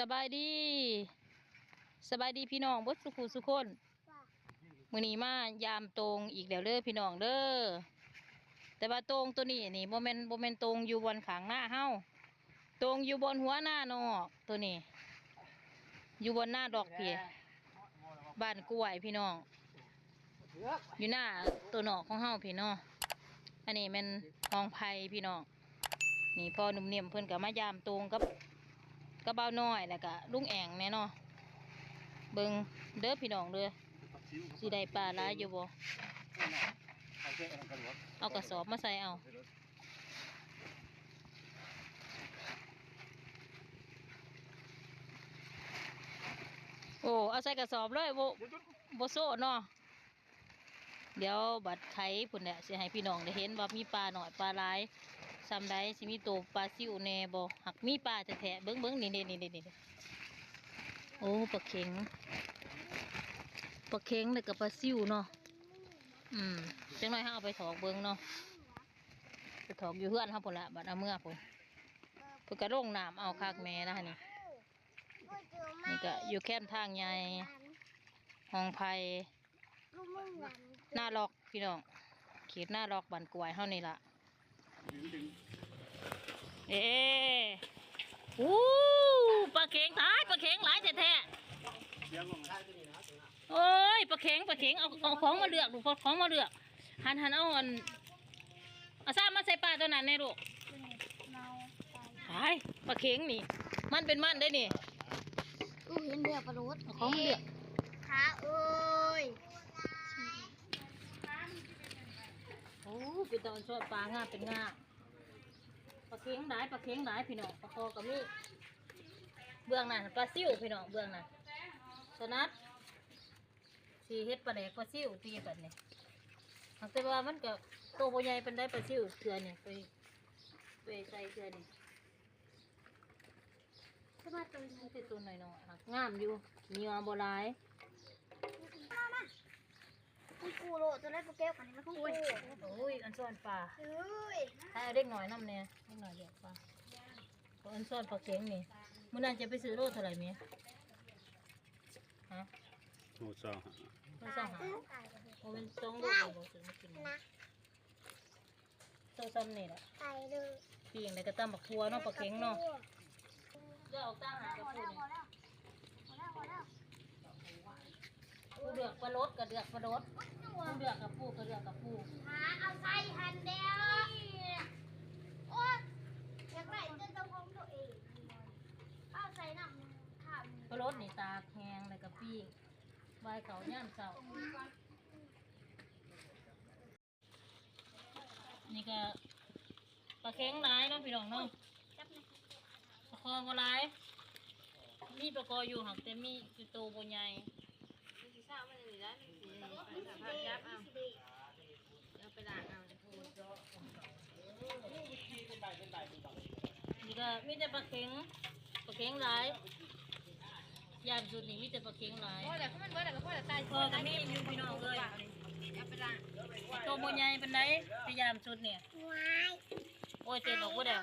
สบายดีสบายดีพี่น้องเบดสุขุสุคนมื้อนี้มายามตรงอีกแล้วเด้อพี่น้องเด้อแต่ว่าตรงตัวนี้นี่บ่แม่นบ่แม่นตรงอยู่บนขางหน้าเฮาตรงอยู่บนหัวหน้านอกตัวนี้ อยู่บนหน้าดอกพี่บ้านกล้วยพี่น้อง อยู่หน้าตัวนอกของเฮาพี่น้องอันนี้แมันห้องไผ่พี่น้องนี่พอหนุ่มเนียมเพิ่นก็มายามตรงกับ กระเบ้าน้อยแล้วก็ลุงแองแน่นาะเบิงเด้อพี่น้องเด้อสิได้ปลาลายอยู่บ่เอากระสอบมาใส่เอาโอ้เอาใส่กระสอบเลยบ่บ่โซ่เนาะเดี๋ยวบัดไข่พุ่นเนี่ยสิให้พี่น้องได้เห็นว่ามีปลาหน่อยปลาลาย ซ้ำใดสิมีตัวปลาซิวแน่บ่หักมีปลาแท้ๆเบิ่งเบิ่งนี่นี่นี่นี่นี่โอ้ปลาเข็งปลาเข็งแล้วก็ปลาซิวเนาะอืมจังหน่อยเฮาเอาไปถอกเบิ่งเนาะไปถอกอยู่เฮือนเฮาพุ่นละบัดเอาเมื่อพุ่นเพิ่นก็ลงน้ำเอาคักแม่นะนี่นี่ก็อยู่แค่ทางใหญ่ห้องไผ่หน้าล็อกพี่น้องเขีดหน้าล็อกบันกวยเท่านี้ละ เอ๊อู้ปลาเข็งท้ายปลาเข็งหลายแท้ๆโอ้ยปลาเข็งปลาเข็งเอาเอาของมาเลือกดูเอาของมาเลือก หันหันเอาอันเอาซ้ำมาใส่ปลาตัวนั้นในลูกหายปลาเข็งนี่ มันเป็นมันได้นี่อู้เห็นเรือปลาโรดเอาของมาเลือกขาเอ้ย โอ้เป็นตอนชอดปลาง่าเป็นง่าปลาเค็งหลายปลาเค็งหลายพี่น้องปลาคอกับมีเบื้องนั้นปลาซิ่วพี่น้องเบื้องนั้นสนัดสีเฮ็ดปลาแดกปลาซิ่วตีแบบนี้แต่ว่ามันก็โตวบ่ใหญ่เป็นได้ปลาซิ่วเถื่อนี่ยไปไปใส่เถื่อนี่ขึ้นมาตัวมันเป็นตัวหน่อยๆหักงามอยู่เนื้อบ่หลายมามา คุณกูโรตัวแรกกูแก้วกันนี่มันของกูโอ้ยอันซ่อนปลาเฮ้ยถ้าเอาเด็กหน่อยน้ำเนี่ยเด็กหน่อยเดียวปลาเพราะอันซ่อนปลาเค็งนี่มื่อนั้นจะไปซื้อโลเท่าไหร่เมียฮะโอ้จ้าต้องสั่งหาโอ้เป็นสองโลโลซื้อมากินนะโซ่ซ้ำนี่แหละไก่เลยปีงแล้วก็ตำบักทัวเนาะปลาเค็งเนาะจะเอาตั้งหากระพอปู แล้ว นี่ พอแล้วพอแล้วพอแล้ว ปูเดือกปลาลดกับเดือกปลาลดปูเดือกกับปูกับเดือกกับปูหาเอาใส่หันเดียวโอ้ยอยากได้เจะต้องของตัวเองเอาใส่น้ำข้าวปลาลดนี่ตากแห้งแล้วก็ปีงใบเขาย่ามเสานี่ก็ปลาเค็งหลายเนาะพี่น้องเนาะจับเลยปลาคอบ่หลายมีปลาคออยู่หักแต่มีคือโตบ่ใหญ่ นี่ก็มีแต่ปลาเค็งปลาเค็งหลายยามสุดนี่มีแต่ปลาเค็งหลายโอ้ยแต่ก็มันเบิดแต่ก็พ่อแต่ตายพ่อกับมีอยู่พี่น้องเลยเอาไปล้างโตบ่ใหญ่เป็นไดพยายามสุดเนี่ยโอ้ยเจ็ดดอกบ่ได้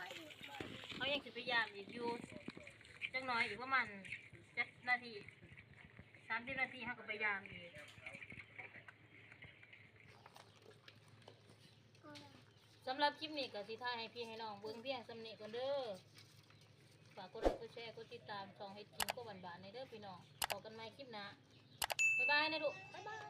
เขายังสิพยายามอีกอยู่จังน้อยอีกประมาณเจักนาที สามสิบนาทีเขาก็พยายามอีกสำหรับคลิปนี้ก็สิถ่ายให้พี่ให้น้องเบิ้งเพียงสำเนีก่อนเด้อฝากกดไลค์กดแชร์กดติดตามช่องเฮ็ดกินก็หวานๆในเด้อพี่น้องพบกันใหม่คลิปหน้าบ๊ายบายนะลูกบ๊ายบาย